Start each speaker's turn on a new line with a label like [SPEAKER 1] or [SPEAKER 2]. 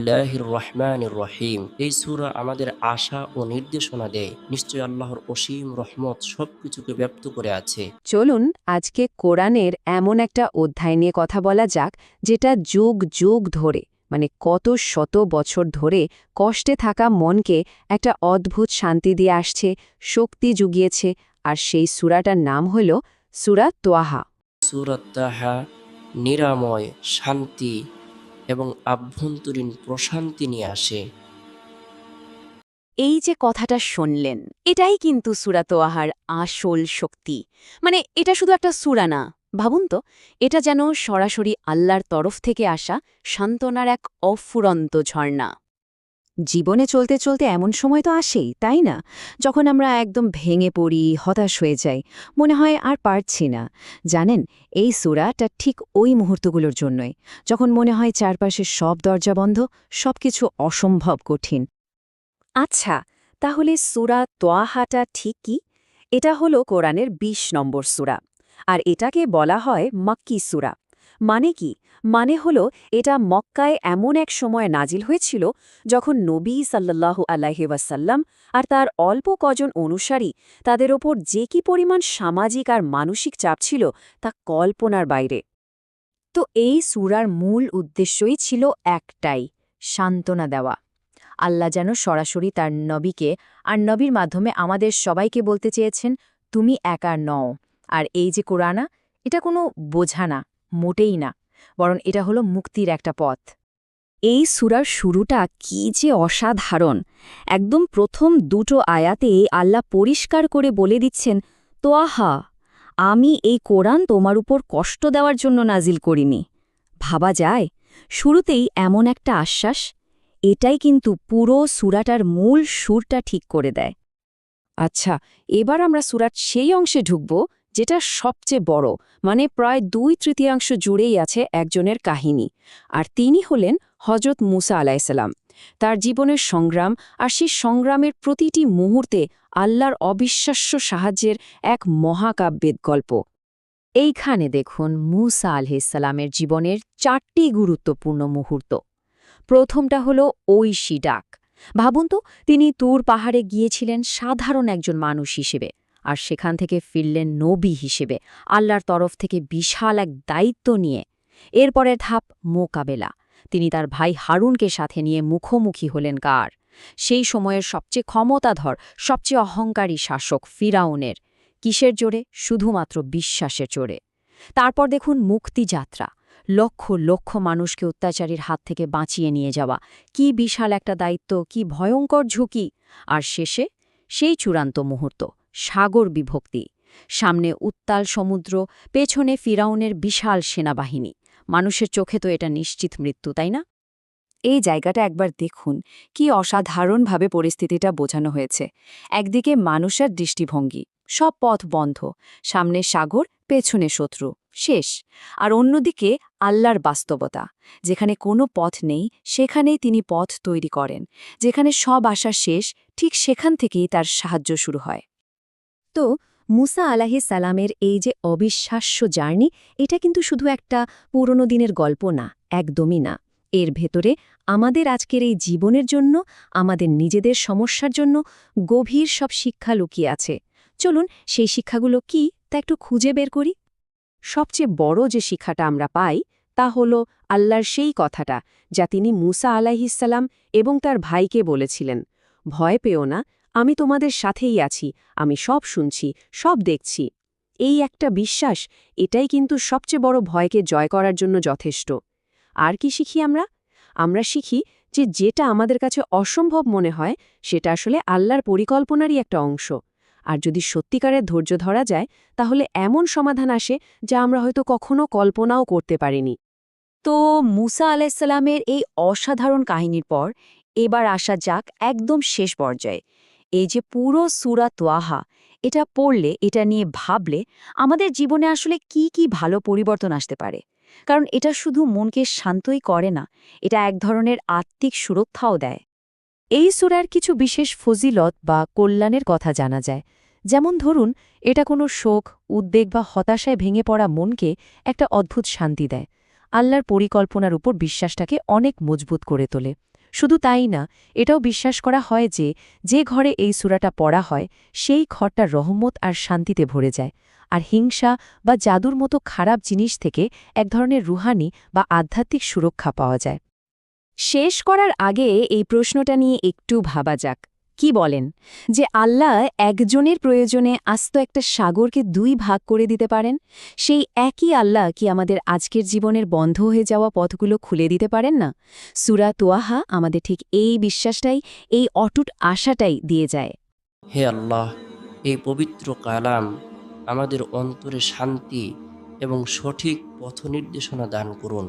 [SPEAKER 1] আল্লাহির রহমান রহিম এই সূরা আমাদের আশা ও নির্দেশনা দেয়। নিশ্চয় আল্লাহর অসীম রহমত সবকিছুকে ব্যক্ত করে আছে।
[SPEAKER 2] চলুন আজকে কোরআনের এমন একটা অধ্যায় নিয়ে কথা বলা যাক যেটা যুগ যুগ ধরে মানে কত শত বছর ধরে কষ্টে থাকা মনকে একটা অদ্ভুত শান্তি দিয়ে আসছে শক্তি জুগিয়েছে আর সেই সুরাটার নাম হল সুরা তোয়াহা।
[SPEAKER 1] সূরাত তাহা নিরাময় শান্তি এবং আভ্যন্তরীণ প্রশান্তি নিয়ে আসে।
[SPEAKER 2] এই যে কথাটা শুনলেন, এটাই কিন্তু সুরাত আহার আসল শক্তি। মানে এটা শুধু একটা সুরা না, ভাবুন তো, এটা যেন সরাসরি আল্লাহর তরফ থেকে আসা সান্ত্বনার এক অফুরন্ত ঝর্ণা। জীবনে চলতে চলতে এমন সময় তো আসেই, তাই না? যখন আমরা একদম ভেঙে পড়ি, হতাশ হয়ে যাই, মনে হয় আর পারছি না। জানেন, এই সুরাটা ঠিক ওই মুহূর্তগুলোর জন্যই। যখন মনে হয় চারপাশে সব দরজা বন্ধ, সবকিছু অসম্ভব কঠিন। আচ্ছা তাহলে সুরা তোয়াহাটা ঠিক কি? এটা হলো কোরআনের ২০ নম্বর সুরা। আর এটাকে বলা হয় মক্কি সুরা। মানে কি? মানে হল, এটা মক্কায় এমন এক সময় নাজিল হয়েছিল, যখন নবী সাল্লাল্লাহু আলাইহি ওয়াসাল্লাম আর তার অল্প কজন অনুসারী তাদের ওপর যে কি পরিমাণ সামাজিক আর মানসিক চাপ ছিল তা কল্পনার বাইরে। তো এই সুরার মূল উদ্দেশ্যই ছিল একটাই, সান্ত্বনা দেওয়া। আল্লাহ যেন সরাসরি তার নবীকে আর নবীর মাধ্যমে আমাদের সবাইকে বলতে চেয়েছেন, তুমি একা নও। আর এই যে কোরআনা, এটা কোনো বোঝা না। মোটেই না, বরং এটা হলো মুক্তির একটা পথ। এই সুরার শুরুটা কি যে অসাধারণ! একদম প্রথম দুটো আয়াতে আল্লাহ পরিষ্কার করে বলে দিচ্ছেন, তো আহা, আমি এই কোরআন তোমার উপর কষ্ট দেওয়ার জন্য নাজিল করিনি। ভাবা যায়, শুরুতেই এমন একটা আশ্বাস, এটাই কিন্তু পুরো সুরাটার মূল সুরটা ঠিক করে দেয়। আচ্ছা এবার আমরা সুরাট সেই অংশে ঢুকব যেটা সবচেয়ে বড় মানে প্রায় দুই তৃতীয়াংশ জুড়েই আছে একজনের কাহিনী। আর তিনি হলেন হজরত মুসা আলাইসাল্লাম তার জীবনের সংগ্রাম আর সেই সংগ্রামের প্রতিটি মুহূর্তে আল্লাহর অবিশ্বাস্য সাহায্যের এক মহাকাব্যের গল্প। এইখানে দেখুন মুসা আলহিসাল্লামের জীবনের চারটি গুরুত্বপূর্ণ মুহূর্ত। প্রথমটা হলো ঐশী ডাক। ভাবুন তো, তিনি তুর পাহাড়ে গিয়েছিলেন সাধারণ একজন মানুষ হিসেবে। আর সেখান থেকে ফিরলেন নবী হিসেবে, আল্লাহর তরফ থেকে বিশাল এক দায়িত্ব নিয়ে। এরপরের ধাপ মোকাবেলা। তিনি তার ভাই হারুনকে সাথে নিয়ে মুখোমুখি হলেন কার? সেই সময়ের সবচেয়ে ক্ষমতাধর, সবচেয়ে অহংকারী শাসক ফিরাউনের। কিসের জোরে? শুধুমাত্র বিশ্বাসের জোরে। তারপর দেখুন মুক্তিযাত্রা। লক্ষ লক্ষ মানুষকে অত্যাচারীর হাত থেকে বাঁচিয়ে নিয়ে যাওয়া। কি বিশাল একটা দায়িত্ব, কি ভয়ঙ্কর ঝুঁকি। আর শেষে সেই চূড়ান্ত মুহূর্ত। সাগর বিভক্তি। সামনে উত্তাল সমুদ্র, পেছনে ফিরাউনের বিশাল সেনাবাহিনী। মানুষের চোখে তো এটা নিশ্চিত মৃত্যু, তাই না? এই জায়গাটা একবার দেখুন, কি অসাধারণভাবে পরিস্থিতিটা বোঝানো হয়েছে। একদিকে মানুষের দৃষ্টিভঙ্গি, সব পথ বন্ধ, সামনে সাগর, পেছনে শত্রু, শেষ। আর অন্যদিকে আল্লাহর বাস্তবতা, যেখানে কোনো পথ নেই, সেখানেই তিনি পথ তৈরি করেন। যেখানে সব আশা শেষ, ঠিক সেখান থেকেই তার সাহায্য শুরু হয়। তো মুসা আলাহি সালামের এই যে অবিশ্বাস্য জার্নি, এটা কিন্তু শুধু একটা পুরনো দিনের গল্প না, একদমই না। এর ভেতরে আমাদের আজকের এই জীবনের জন্য, আমাদের নিজেদের সমস্যার জন্য গভীর সব শিক্ষা লুকিয়ে আছে। চলুন, সেই শিক্ষাগুলো কি, তা একটু খুঁজে বের করি। সবচেয়ে বড় যে শিক্ষাটা আমরা পাই, তা হল আল্লাহর সেই কথাটা, যা তিনি মুসা আলাহিসাল্লাম এবং তার ভাইকে বলেছিলেন। ভয় পেও না আমি তোমাদের সাথেই আছি, আমি সব শুনছি, সব দেখছি। এই একটা বিশ্বাস, এটাই কিন্তু সবচেয়ে বড় ভয়কে জয় করার জন্য যথেষ্ট। আর কি শিখি আমরা? আমরা শিখি যে যেটা আমাদের কাছে অসম্ভব মনে হয়, সেটা আসলে আল্লাহর পরিকল্পনারই একটা অংশ। আর যদি সত্যিকারের ধৈর্য ধরা যায়, তাহলে এমন সমাধান আসে যা আমরা হয়তো কখনো কল্পনাও করতে পারিনি। তো মুসা আলাইসাল্লামের এই অসাধারণ কাহিনীর পর এবার আসা যাক একদম শেষ পর্যায়ে। এই যে পুরো সুরা তোয়াহা, এটা পড়লে, এটা নিয়ে ভাবলে আমাদের জীবনে আসলে কি কি ভালো পরিবর্তন আসতে পারে? কারণ এটা শুধু মনকে শান্তই করে না, এটা এক ধরনের আত্মিক সুরক্ষাও দেয়। এই সুরার কিছু বিশেষ ফজিলত বা কল্যাণের কথা জানা যায়। যেমন ধরুন, এটা কোনো শোক, উদ্বেগ বা হতাশায় ভেঙে পড়া মনকে একটা অদ্ভুত শান্তি দেয়। আল্লাহর পরিকল্পনার উপর বিশ্বাসটাকে অনেক মজবুত করে তোলে। শুধু তাই না, এটাও বিশ্বাস করা হয় যে যে ঘরে এই সুরাটা পড়া হয়, সেই ঘরটা রহমত আর শান্তিতে ভরে যায়। আর হিংসা বা জাদুর মতো খারাপ জিনিস থেকে এক ধরনের রুহানি বা আধ্যাত্মিক সুরক্ষা পাওয়া যায়। শেষ করার আগে এই প্রশ্নটা নিয়ে একটু ভাবা যাক। কি বলেন? যে আল্লাহ একজনের প্রয়োজনে আস্ত একটা সাগরকে দুই ভাগ করে দিতে পারেন, সেই একই আল্লাহ কি আমাদের আজকের জীবনের বন্ধ হয়ে যাওয়া পথগুলো খুলে দিতে পারেন না? সুরা তোয়াহা আমাদের ঠিক এই বিশ্বাসটাই, এই অটুট আশাটাই দিয়ে যায়।
[SPEAKER 1] হে আল্লাহ, এই পবিত্র কালাম আমাদের অন্তরে শান্তি এবং সঠিক পথ নির্দেশনা দান করুন।